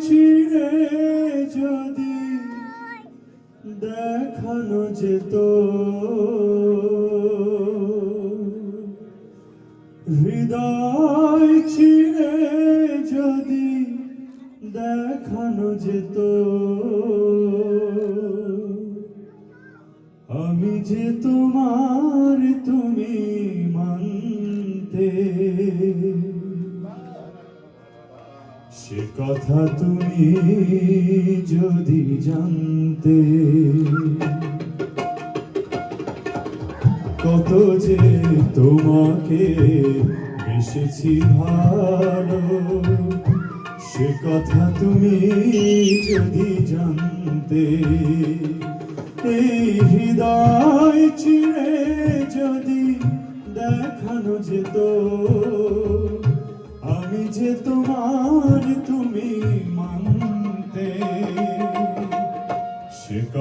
চিরে যদি দেখানো যেত। হৃদয় চিরে যদি দেখানো যেত। আমি যে তোমার তুমি মানতে সে কথা তুমি যদি জানতে, কত যে তোমাকে এসেছি ভালো, সে কথা তুমি যদি জানতে, এই হৃদয় চিরে যদি দেখানো যেত, আমি যে তোমার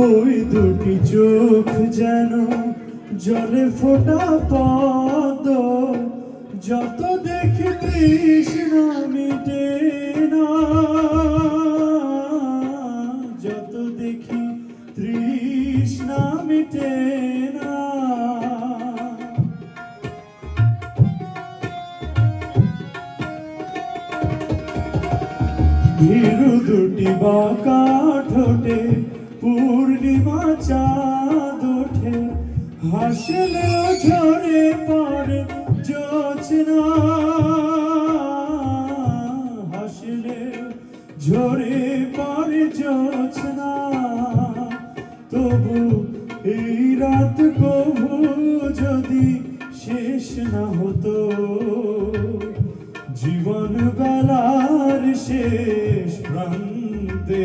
ওই দুটি চোখ যেন জলে ফোটা পদ যত দেখি তৃষ্ণা মিটে না। যত দেখি তৃষ্ণা মিটে না। ভীরু দুটি বাঁকা ঠোঁটে চাঁদ ওঠে, হাসলে ঝরে পড়ে, জোছনা। হাসলে ঝরে পড়ে, জোছনা। তবু এই রাত কবু যদি শেষ না হতো জীবন বেলার শেষ প্রান্তে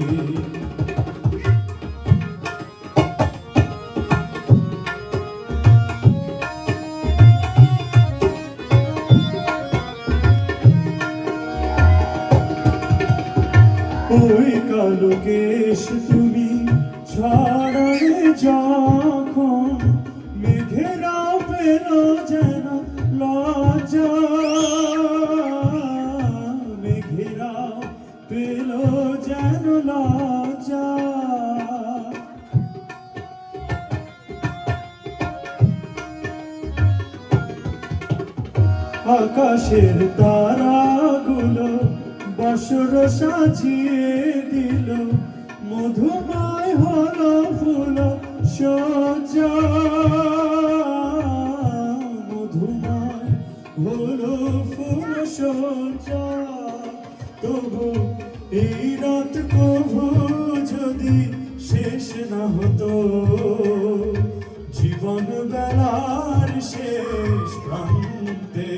ওই কালো কেশ তুমি ছড়ালে যখন মেঘেরা পেল যেন লজ্জা মেঘেরা পেল যেন লজ্জা। আকাশের তারাগুলো বসর সাজিয়ে ফুল সজ্জা মধুময় হলো ফুল সজ্জা তবু এই রাত কভু যদি শেষ না হতো, জীবন বেলার শেষ প্রান্তে।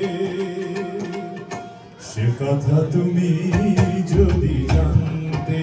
সে কথা তুমি যদি জানতে